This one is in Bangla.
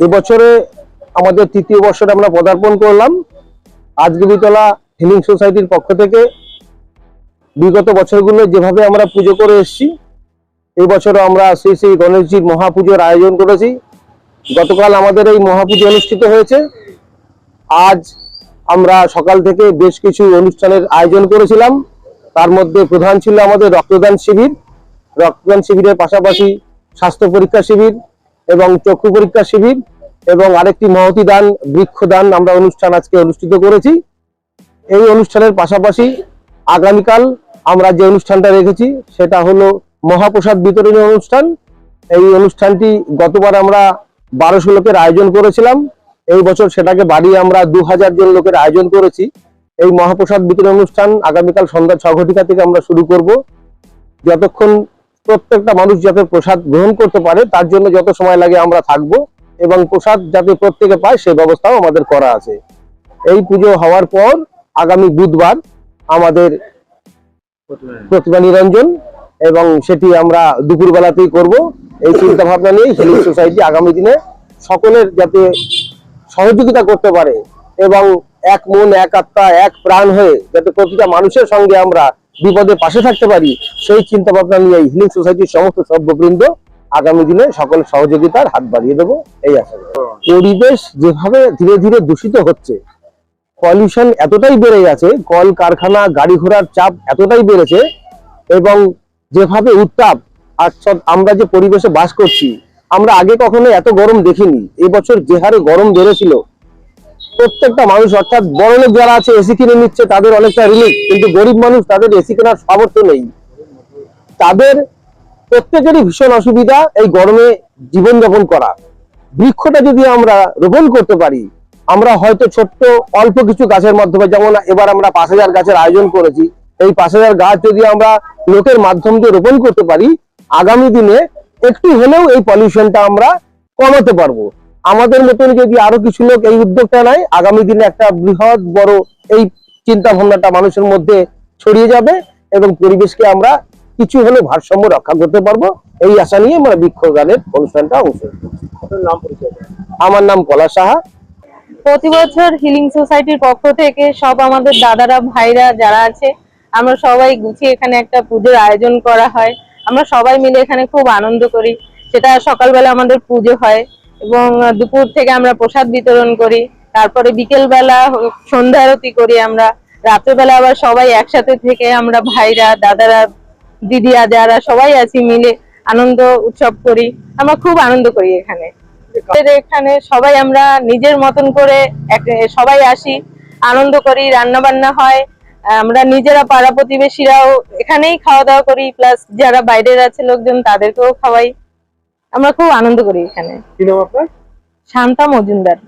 এবছরে আমাদের তৃতীয় বর্ষে আমরা পদার্পণ করলাম আজগিরিতলা হিলিং সোসাইটির পক্ষ থেকে। বিগত বছরগুলো যেভাবে আমরা পুজো করে এসেছি এই বছরও আমরা শ্রী শ্রী গণেশজির মহাপুজোর আয়োজন করেছি। গতকাল আমাদের এই মহাপুজো অনুষ্ঠিত হয়েছে। আজ আমরা সকাল থেকে বেশ কিছু অনুষ্ঠানের আয়োজন করেছিলাম। তার মধ্যে প্রধান ছিল আমাদের রক্তদান শিবির। রক্তদান শিবিরের পাশাপাশি স্বাস্থ্য পরীক্ষা শিবির এবং চক্ষু পরীক্ষা শিবির এবং আরেকটি মহতি দান বৃক্ষদান আমরা অনুষ্ঠান আজকে অনুষ্ঠিত করেছি। এই অনুষ্ঠানের পাশাপাশি আগামীকাল আমরা যে অনুষ্ঠানটা রেখেছি, সেটা হলো মহাপ্রসাদ বিতরণী অনুষ্ঠান। এই অনুষ্ঠানটি গতবার আমরা বারোশো লোকের আয়োজন করেছিলাম। এই বছর সেটাকে বাড়িয়ে আমরা দু হাজার জন লোকের আয়োজন করেছি। এই মহাপ্রসাদ বিতরণ অনুষ্ঠান আগামীকাল সন্ধ্যা ছ ঘটিকা থেকে আমরা শুরু করব। যতক্ষণ প্রত্যেকটা মানুষ যাতে প্রসাদ গ্রহণ করতে পারে, তার জন্য যত সময় লাগে আমরা থাকব এবং প্রসাদ যাতে প্রত্যেকে পায় সেই ব্যবস্থাও আমাদের করা আছে। এই পুজো হওয়ার পর আগামী বুধবার আমাদের প্রতিভা নিরঞ্জন এবং সেটি আমরা দুপুরবেলাতেই করব। এই চিন্তা ভাবনা নিয়ে হিলিং সোসাইটি আগামী দিনে সকলের যাতে সহযোগিতা করতে পারে এবং এক মন, এক আত্মা, এক প্রাণ হয়ে যাতে প্রতিটা মানুষের সঙ্গে আমরা বিপদে পাশে থাকতে পারি, সেই চিন্তা ভাবনা নিয়ে হিলিং সোসাইটির সমস্ত সভ্যবৃন্দ আগামী দিনে সকল সহযোগিতার হাত বাড়িয়ে দেবো, এই আশা পরিবেশ যেভাবে ধীরে ধীরে দূষিত হচ্ছে পলিউশন এতটাই বেড়ে গেছে কল কারখানা গাড়ি ঘোড়ার চাপ এতটাই বেড়েছে, এবং যেভাবে উত্তাপ, আর আমরা যে পরিবেশে বাস করছি, আমরা আগে কখনো এত গরম দেখিনি, এবছর যে হারে গরম বেড়েছিল প্রত্যেকটা মানুষ, অর্থাৎ বড় লোক যারা আছে এসি কিনে নিচ্ছে, তাদের অনেকটা রিলিফ কিন্তু গরিব মানুষ, তাদের এসি কেনার সামর্থ্য নেই। তাদের প্রত্যেকেরই ভীষণ অসুবিধা এই গরমে জীবনযাপন করা। বৃক্ষটা যদি আমরা রোপণ করতে পারি, আমরা হয়তো ছোট্ট, অল্প কিছু গাছের মাধ্যমে, যেমন এবার আমরা পাঁচ হাজার গাছের আয়োজন করেছি, এই পাঁচ হাজার গাছ যদি আমরা লোকের মাধ্যম দিয়ে রোপণ করতে পারি, আগামী দিনে একটু হলেও এই পলিউশনটা আমরা কমাতে পারব। আমাদের মতন যদি আরও কিছু লোক এই উদ্যোগটা নেয় আগামী দিনে একটা বৃহৎ বড় এই চিন্তা ভাবনাটা মানুষের মধ্যে ছড়িয়ে যাবে এবং পরিবেশকে আমরা কিছু হলে ভারসাম্য রক্ষা করতে পারব। এই আশা নিয়ে আমরা বৃক্ষদানের অনুষ্ঠানটা অংশ আমার নাম পলা সাহা। প্রতি বছর হিলিং সোসাইটির পক্ষ থেকে সব আমাদের দাদারা ভাইরা যারা আছে আমরা সবাই গুছিয়ে এখানে একটা পুজোর আয়োজন করা হয়। আমরা সবাই মিলে এখানে খুব আনন্দ করি। সেটা সকালবেলা আমাদের পুজো হয়। এবং দুপুর থেকে আমরা প্রসাদ বিতরণ করি, তারপরে বিকেল বেলা সন্ধ্যা আরতি করি আমরা, রাত্রেবেলা আবার সবাই একসাথে থেকে আমরা ভাইরা, দাদারা, দিদিরা, যারা সবাই আছি মিলে আনন্দ উৎসব করি, আমরা খুব আনন্দ করি এখানে। এখানে সবাই আমরা নিজের মতন করে সবাই আসি, আনন্দ করি রান্না বান্না হয়, আমরা নিজেরা পাড়া প্রতিবেশীরাও এখানেই খাওয়া দাওয়া করি প্লাস যারা বাইরের আছে লোকজন তাদেরকেও খাওয়াই। আমরা খুব আনন্দ করি এখানে। কি নাম আপনার? শান্তা মজুমদার।